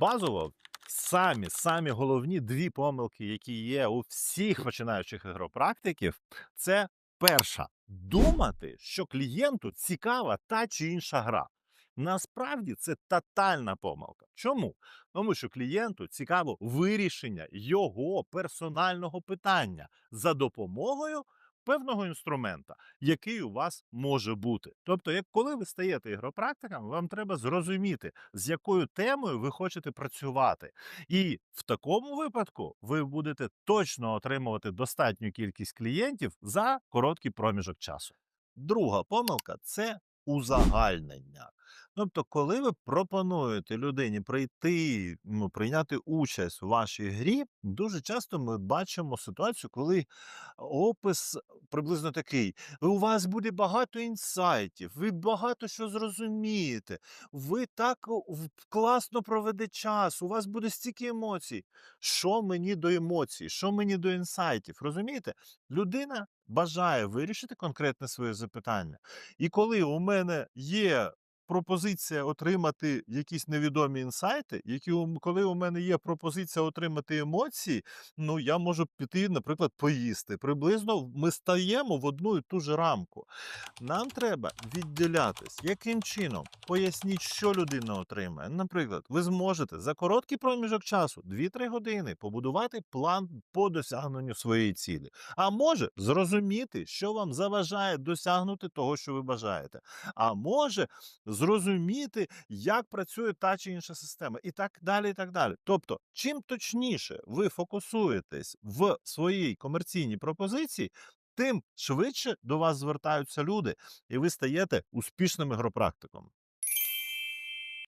базово самі самі головні дві помилки, які є у всіх починаючих ігропрактиків, це перша думати, що клієнту цікава та чи інша гра. Насправді це тотальна помилка. Чому? Тому що клієнту цікаво вирішення його персонального питання за допомогою певного інструмента, який у вас може бути. Тобто, як коли ви стаєте ігропрактиком, вам треба зрозуміти, з якою темою ви хочете працювати. І в такому випадку ви будете точно отримувати достатню кількість клієнтів за короткий проміжок часу. Друга помилка це узагальнення. Тобто, коли ви пропонуєте людині прийти, ну, прийняти участь у вашій грі, дуже часто ми бачимо ситуацію, коли опис приблизно такий: у вас буде багато інсайтів, ви багато що зрозумієте, ви так класно проведе час, у вас буде стільки емоцій. Що мені до емоцій, що мені до інсайтів? Розумієте? Людина бажає вирішити конкретне своє запитання. І коли у мене є пропозиція отримати якісь невідомі інсайти, які коли у мене є пропозиція отримати емоції, ну я можу піти, наприклад, поїсти. Приблизно ми стаємо в одну і ту ж рамку. Нам треба відділятись. Яким чином? Поясніть, що людина отримає. Наприклад, ви зможете за короткий проміжок часу, 2-3 години, побудувати план по досягненню своєї цілі. А може зрозуміти, що вам заважає досягнути того, що ви бажаєте. А може зрозуміти, як працює та чи інша система, і так далі. і так далі. Тобто, чим точніше ви фокусуєтесь в своїй комерційній пропозиції, тим швидше до вас звертаються люди, і ви стаєте успішним ігропрактиком.